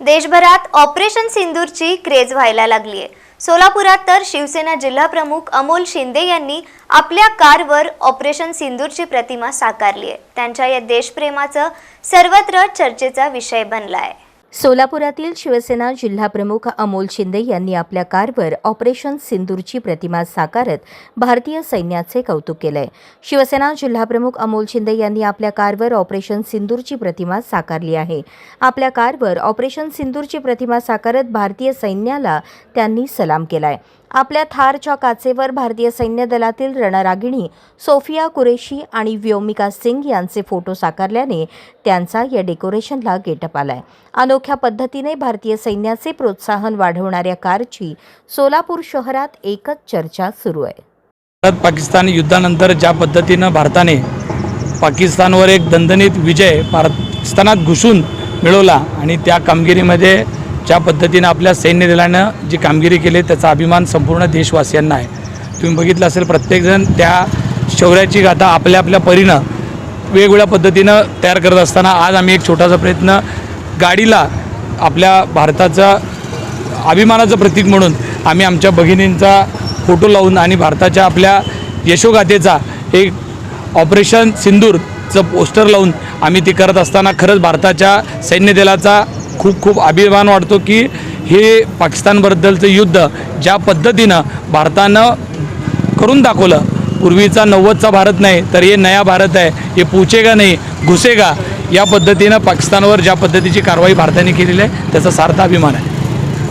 देशभरात operation सिंदूरची craze व्हायला लागलीय सोलापुरात तर शिवसेना जिल्हाप्रमुख अमोल शिंदे यांनी आपल्या कारवर ऑपरेशन सिंदूरची प्रतिमा साकारली आहे. त्यांच्या या देशप्रेमाचं सर्वत्र चर्चेचा विषय बनला आहे सोलापुरातील शिवसेना जिल्हाप्रमुख अमोल शिंदे यांनी आपल्या कारवर ऑपरेशन सिंदूरची प्रतिमा साकारत भारतीय सैन्याचे कौतुक केलंय. शिवसेना जिल्हाप्रमुख अमोल शिंदे यांनी आपल्या कारवर ऑपरेशन सिंदूरची प्रतिमा साकारली आहे. आपल्या कारवर ऑपरेशन सिंदूरची प्रतिमा साकारत भारतीय सैन्याला त्यांनी सलाम केलाय. आपल्या थारच्या काचेवर भारतीय सैन्य दलातील रणरागिणी सोफिया कुरेशी आणि व्योमिका सिंग यांचे फोटो साकारल्याने त्यांचा या डेकोरेशनला गेटअप आलाय. अनोख्या पद्धतीने भारतीय सैन्याचे प्रोत्साहन वाढवणाऱ्या कारची सोलापूर शहरात एकच चर्चा सुरू आहे. भारत पाकिस्तान युद्धानंतर ज्या पद्धतीनं भारताने पाकिस्तानवर एक दणदणीत विजय पाकिस्तानात घुसून मिळवला आणि त्या कामगिरीमध्ये ज्या पद्धतीनं आपल्या सैन्य दलानं जी कामगिरी केली त्याचा अभिमान संपूर्ण देशवासियांना आहे. तुम्ही बघितलं असेल प्रत्येकजण त्या शौर्याची गाथा आपल्या आपल्या परीनं वेगवेगळ्या पद्धतीनं तयार करत असताना आज आम्ही एक छोटासा प्रयत्न गाडीला आपल्या भारताचा अभिमानाचं प्रतीक म्हणून आम्ही आमच्या भगिनींचा फोटो लावून आणि भारताच्या आपल्या यशोगाथेचा एक ऑपरेशन सिंदूरचं पोस्टर लावून आम्ही ती करत असताना खरंच भारताच्या सैन्य दलाचा खूप खूप अभिमान वाटतो की हे पाकिस्तानबद्दलचं युद्ध ज्या पद्धतीनं भारतानं करून दाखवलं पूर्वीचा नव्वदचा भारत नाही तर हे नया भारत आहे हे पोचेगा नाही घुसेगा या पद्धतीनं पाकिस्तानवर ज्या पद्धतीची कारवाई भारताने केलेली आहे त्याचा सार्थ अभिमान आहे.